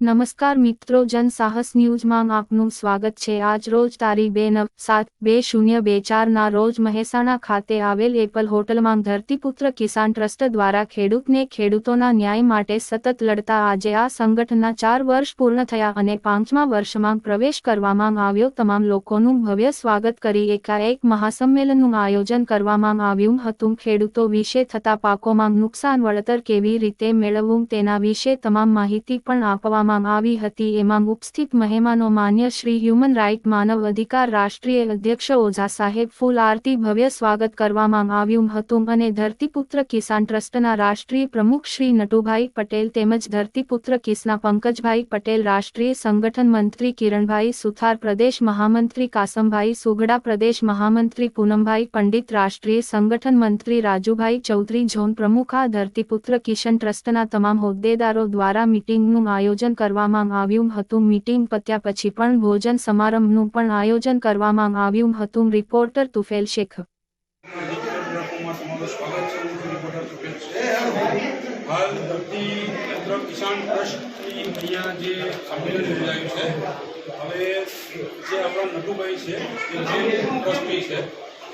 નમસ્કાર મિત્રો, જન સાહસ ન્યૂઝમાં આપનું સ્વાગત છે. આજ રોજ તારીખ બે નવ સાત બે શૂન્ય બે ચારના રોજ મહેસાણા ખાતે આવેલ એપલ હોટલમાં ધરતીપુત્ર કિસાન ટ્રસ્ટ દ્વારા ખેડૂતને ખેડૂતોના ન્યાય માટે સતત લડતા આજે આ સંગઠનના ચાર વર્ષ પૂર્ણ થયા અને પાંચમા વર્ષમાં પ્રવેશ કરવામાં આવ્યો. તમામ લોકોનું ભવ્ય સ્વાગત કરી એકાએક મહાસંમેલનનું આયોજન કરવામાં આવ્યું હતું. ખેડૂતો વિશે થતા પાકોમાં નુકસાન, વળતર કેવી રીતે મેળવવું તેના વિશે તમામ માહિતી પણ આપવામાં આવી હતી. એમાં ઉપસ્થિત મહેમાનો માન્ય શ્રી હ્યુમન રાઇટ માનવ અધિકાર રાષ્ટ્રીય અધ્યક્ષ ઓઝા સાહેબ ફૂલ આરતી ભવ્ય સ્વાગત કરવામાં આવ્યું હતું અને ધરતીપુત્ર કિસાન ટ્રસ્ટના રાષ્ટ્રીય પ્રમુખ શ્રી નટુભાઈ પટેલ તેમજ ધરતીપુત્ર કિસના પંકજભાઈ પટેલ, રાષ્ટ્રીય સંગઠન મંત્રી કિરણભાઈ સુથાર, પ્રદેશ મહામંત્રી કાસમભાઈ સુગડા, પ્રદેશ મહામંત્રી પૂનમભાઈ પંડિત, રાષ્ટ્રીય સંગઠન મંત્રી રાજુભાઈ ચૌધરી, ઝોન પ્રમુખ આ ધરતીપુત્ર કિશન ટ્રસ્ટના તમામ હોદ્દેદારો દ્વારા મીટિંગનું આયોજન કરવામાં આવ્યું હતું. મીટિંગ પત્યા પછી પણ ભોજન સમારંભનું પણ આયોજન કરવામાં આવ્યું હતું. રિપોર્ટર તુફેલ શેખ.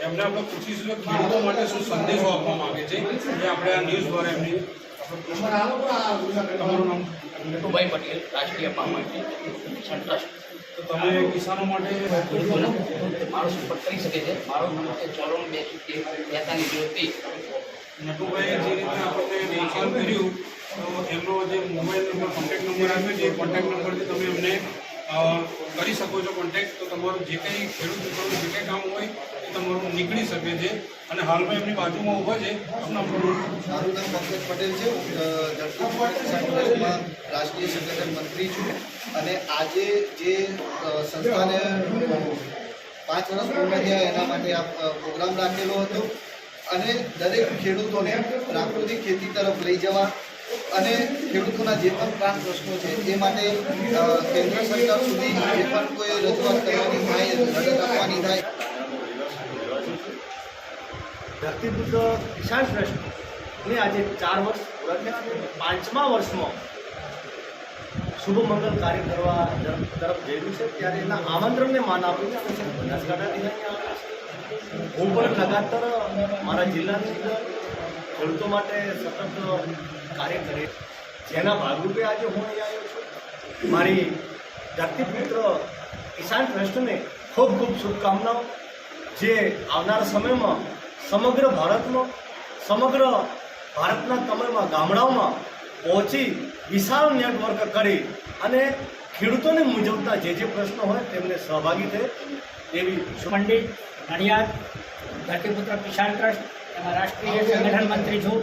એમને આપણે પૂછીશું કે ખેડૂતો માટે શું સંદેશો આપવા માંગે છે, એ આપણે આ ન્યૂઝ દ્વારા એમની તમારું નામ નટુભાઈ પટેલ રાષ્ટ્રીય પાર્ટી કિસાન ટ્રસ્ટ તો તમે કિસાનો માટે ખેડૂતોને મારો સંપર્ક કરી શકે છે. મારો નંબર છે ચોરાણું બે સિત્તેર તેતાલીસ નટુભાઈ નટુભાઈએ જે રીતે આપણને ઇન્ફોર્મ કર્યું તો એમનો જે મોબાઈલ નંબર કોન્ટેક્ટ નંબર આપ્યો છે એ કોન્ટેક્ટ નંબરથી તમે એમને કરી શકો છો કોન્ટેક્ટ તો તમારું જે કંઈ ખેડૂત મિત્રોનું જે કંઈ કામ હોય તમારું નીકળી શકે છે અને હાલમાં એમની બાજુમાં ઊભા છે પટેલ છે. રાષ્ટ્રીય સંગઠન મંત્રી છું અને આજે જે સંસ્થાને પાંચ વર્ષ પૂર્ણ થયા એના માટે આ પ્રોગ્રામ રાખેલો હતો અને દરેક ખેડૂતોને પ્રાકૃતિક ખેતી તરફ લઈ જવા અને ખેડૂતોના જે પણ પ્રાણ પ્રશ્નો છે એ માટે કેન્દ્ર સરકાર સુધી જે પણ કોઈ રજૂઆત કરવાની થાય, રજૂઆત આપવાની થાય ધરતીપુત્ર કિસાન ટ્રસ્ટને આજે ચાર વર્ષ પાંચમા વર્ષમાં શુભ મંગલ કાર્ય કરવા તરફ જઈ રહ્યું છે. ત્યારે એના આમંત્રણને માન આપ્યું છે અને બનાસકાંઠાથી અહીંયા હું પણ લગાતાર મારા જિલ્લાની અંદર ખેડૂતો માટે સતત કાર્ય કરે જેના ભાગરૂપે આજે હું અહીંયા આવ્યો છું. મારી ધરતીપુત્ર કિસાન ટ્રસ્ટને ખૂબ ખૂબ શુભકામનાઓ. જે આવનાર સમયમાં સમગ્ર ભારતમાં, સમગ્ર ભારતના તમામ ગામડાઓમાં પહોંચી વિશાળ નેટવર્ક કરી અને ખેડૂતોને મૂંઝવતા જે જે પ્રશ્નો હોય તેમને સહભાગી થાય એવી પંડિત નડિયાદ ધરતીપુત્ર કિસાન ટ્રસ્ટ, એમાં રાષ્ટ્રીય સંગઠન મંત્રી છું.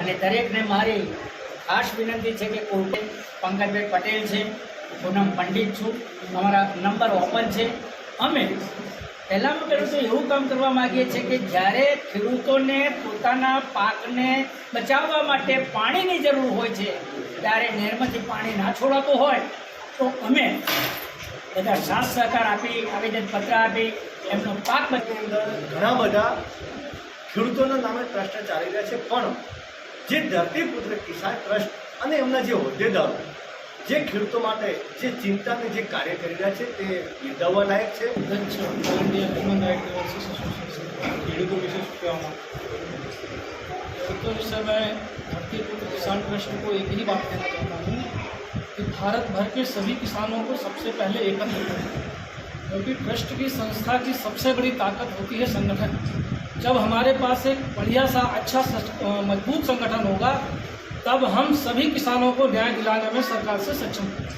અને દરેકને મારી ખાસ વિનંતી છે કે કોર્ટે પંકજભાઈ પટેલ છે, પૂનમ પંડિત છું. અમારા નંબર ઓપન છે. અમે પહેલાંમાં ખેડૂતો એવું કામ કરવા માગીએ છીએ કે જ્યારે ખેડૂતોને પોતાના પાકને બચાવવા માટે પાણીની જરૂર હોય છે, ત્યારે નહેરમાંથી પાણી ના છોડાતું હોય, તો અમે બધા સાથ સહકાર આપી, આવેદનપત્ર આપી, એમનો પાક ઘણા બધા ખેડૂતોના નામે ટ્રસ્ટ ચાલી રહ્યા છે, પણ જે ધરતીપુત્ર કિસાન ટ્રસ્ટ અને એમના જે હોદ્દેદારો જે ખેડૂતો માટે જે ચિંતા અને જે કાર્ય કરી રહ્યા છે તે બિરદાવવા લાયક છે ખેડૂતો વિશે શું કહેવા માંગો तो विषय मैं धरतीपुत्र किसान ट्रस्ट को एक ही बात कहना चाहता हूँ कि भारत भर के सभी किसानों को सबसे पहले एकत्र करें क्योंकि ट्रस्ट की संस्था की सबसे बड़ी ताकत होती है संगठन जब हमारे पास एक बढ़िया सा अच्छा सस- अ, मजबूत संगठन होगा तब हम सभी किसानों को न्याय दिलाने में सरकार से सक्षम होंगे